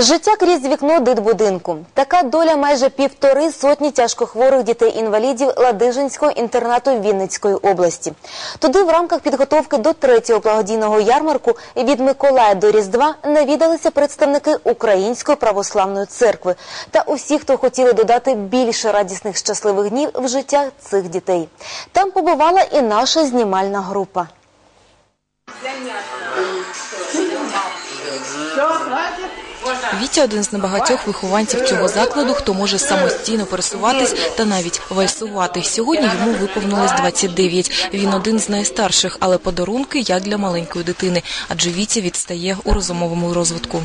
Життя крізь вікно дитбудинку. Така доля майже півтори сотні тяжкохворих дітей-інвалідів Ладижинського інтернату Вінницької області. Туди в рамках підготовки до третього благодійного ярмарку від Миколая до Різдва навідалися представники Української православної церкви та усі, хто хотіли додати більше радісних щасливих днів в життя цих дітей. Там побувала і наша знімальна група. Вітя один з небагатьох вихованців цього закладу, хто може самостійно пересуватись та навіть вальсувати. Сьогодні йому виповнилось 29. Він один з найстарших, але подарунки як для маленької дитини, адже Вітя відстає у розумовому розвитку.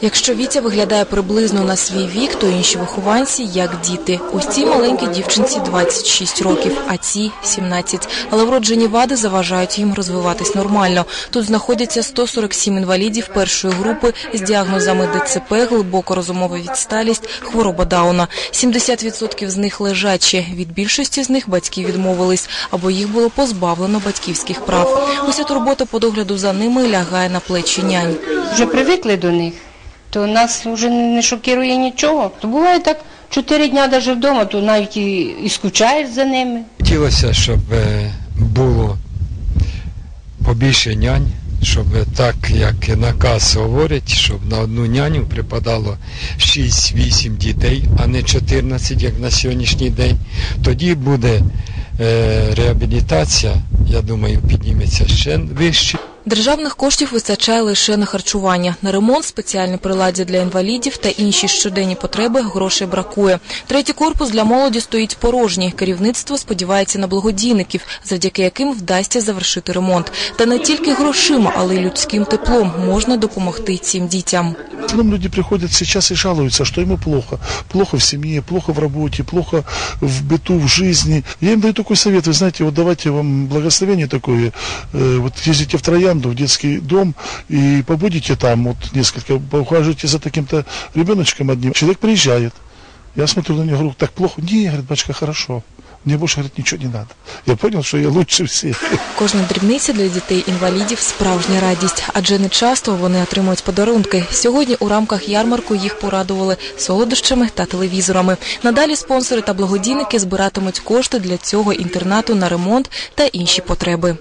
Якщо Вітя виглядає приблизно на свій вік, то інші вихованці як діти. Ось цій маленькій дівчинці 26 років, а ці 17. Але вроджені вади заважають їм розвиватись нормально. Тут знаходяться 147 інвалідів першої групи з діагнозами ДЦП, глибоко розумова відсталість, хвороба Дауна. 70% з них лежачі. Від більшості з них батьки відмовились, або їх було позбавлено батьківських прав. Уся турбота по догляду за ними лягає на плечі нянь. вже привикли до них, то нас вже не шокує нічого. То буває так чотири дня навіть вдома, то навіть і, і скучаєш за ними. Хотілося, щоб е, було побільше нянь, щоб так, як наказ говорить, щоб на одну няню припадало 6-8 дітей, а не 14, як на сьогоднішній день. Тоді буде е, реабілітація, я думаю, підніметься ще вище. Державних коштів вистачає лише на харчування. На ремонт, спеціальні приладдя для інвалідів та інші щоденні потреби грошей бракує. Третій корпус для молоді стоїть порожній. Керівництво сподівається на благодійників, завдяки яким вдасться завершити ремонт. Та не тільки грошима, але й людським теплом можна допомогти цим дітям. В основном люди приходят сейчас и жалуются, что ему плохо. Плохо в семье, плохо в работе, плохо в быту, в жизни. Я им даю такой совет, вы знаете, вот давайте вам благословение такое, э, вот ездите в Троянду, в детский дом, и побудете там, вот несколько, поухаживайте за таким-то ребеночком одним. Человек приезжает, я смотрю на него, говорю, так плохо? Не, говорит, батюшка, хорошо. Мне больше, говорит, ничего не надо. Я понял, что я лучше всех. Кожна дрібниця для дітей-інвалідів справжня радість, адже не часто вони отримують подарунки. Сьогодні у рамках ярмарку їх порадували солодощами та телевізорами. Надалі спонсори та благодійники збиратимуть кошти для цього інтернату на ремонт та інші потреби.